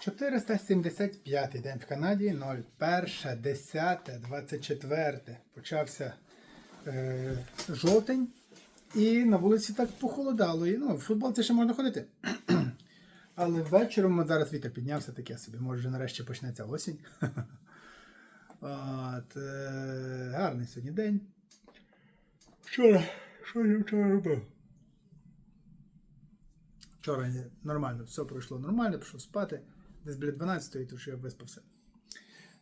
475 день в Канаді, 01, 10, 24. Почався е, жовтень, і на вулиці так похолодало. І, ну, в футбол це ще можна ходити. Але вечором зараз вітер піднявся таке собі. Може нарешті почнеться осінь. От, е, гарний сьогодні день. Вчора, що я вчора робив? Вчора нормально, все пройшло нормально, пішов спати. Десь біля 12-ї, тому що я виспався.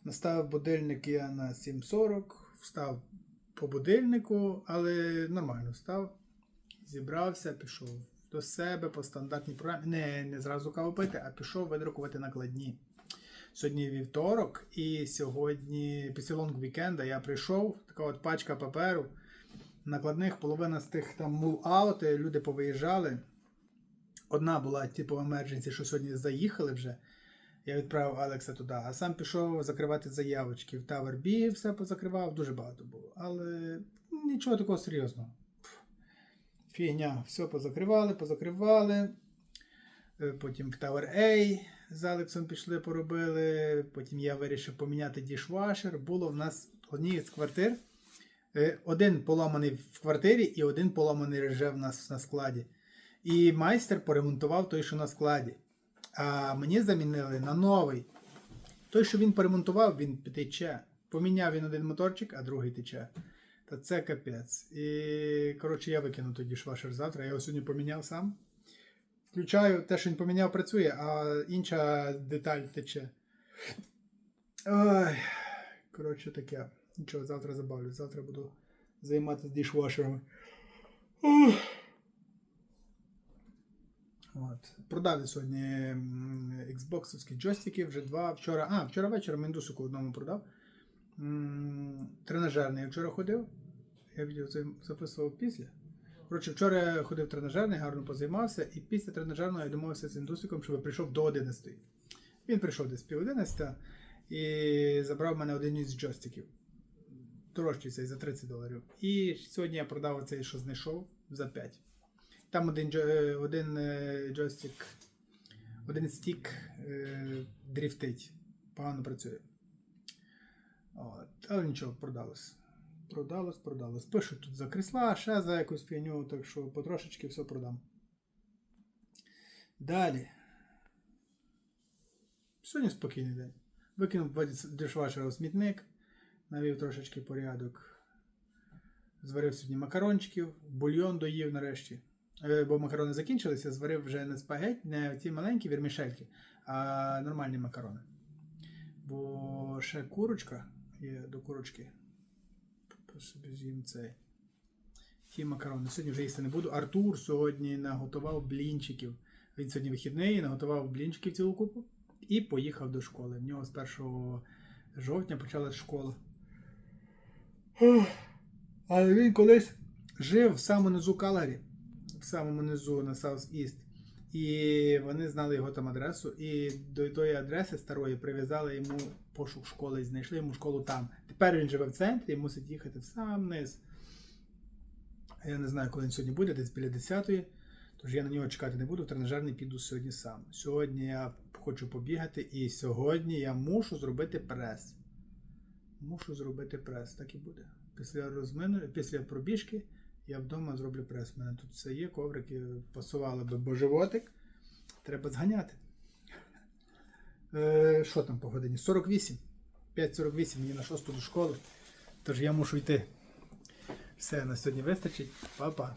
Наставив будильник я на 7.40, встав по будильнику, але нормально встав, зібрався, пішов до себе по стандартній програмі. Не, не зразу каву пити, а пішов видрукувати накладні. Сьогодні вівторок, і сьогодні, після лонг вікенда, я прийшов, така от пачка паперу. Накладних половина з тих там мул аути, люди повиїжджали. Одна була типу emergency, що сьогодні заїхали вже. Я відправив Алекса туди, а сам пішов закривати заявочки. В Tower B все позакривав, дуже багато було. Але нічого такого серйозного. Фігня, все позакривали, позакривали. Е, Потім в Tower A з Алексом пішли, поробили. Потім я вирішив поміняти дішвашер. Було в нас одній з квартир. е, Один поламаний в квартирі і один поламаний вже в нас на складі. І майстер поремонтував той, що на складі. А мені замінили на новий. Той, що він поремонтував, він тече. Поміняв він один моторчик, а другий тече. Та це капець. І, коротше, я викину тоді швашер завтра. Я його сьогодні поміняв сам. Включаю, те, що він поміняв, працює, а інша деталь тече. Ой, коротше, таке. Нічого, завтра забавлю. Завтра буду займатися дішвашерами. От. Продали сьогодні Xbox джойстики, вже два. Вчора, а, вчора вечором індусику одному продав. Тренажерний я вчора ходив. Я відео записував після. Коротше, вчора ходив тренажерний, гарно позаймався, і після тренажерного я домовився з індусиком, щоб прийшов до 11. Він прийшов десь пів 11 і забрав мене один із джойстиків. Дорожчий цей за 30 доларів. І сьогодні я продав цей, що знайшов, за 5. Там один, е, один е, джойстик, один стік е, дріфтить, погано працює. От. Але нічого, продалось. Продалось, продалось. Пишуть тут за крісла, ще за якусь фігню, так що потрошечки все продам. Далі. Сьогодні спокійний день. Викинув дишвашера у смітник, навів трошечки порядок. Зварив сьогодні макарончиків, бульйон доїв нарешті. Е, Бо макарони закінчилися, зварив вже не спагеть, не ці маленькі вірмішельки, а нормальні макарони. Бо ще курочка є до курочки. Собі з'їм цей. Ті макарони. Сьогодні вже їсти не буду. Артур сьогодні наготував блінчиків. Він сьогодні вихідний, наготував блінчиків цілу купу і поїхав до школи. В нього з 1 жовтня почалась школа. Але він колись жив в самому низу Калагрі, в самому низу на South East. І вони знали його там адресу. І до тої адреси старої прив'язали йому пошук школи і знайшли йому школу там. Тепер він живе в центрі і мусить їхати в сам низ. Я не знаю, коли він сьогодні буде, десь біля 10-ї. Тож я на нього чекати не буду, в тренажерний піду сьогодні сам. Сьогодні я хочу побігати, і сьогодні я мушу зробити прес. Мушу зробити прес, так і буде. Після розмину, після пробіжки я вдома зроблю прес. У мене тут все є, коврики пасували би, бо животик. Треба зганяти. Е, що там по годині? 48. 5.48 мені на 6 до школи. Тож я мушу йти. Все, на сьогодні вистачить. Па-па.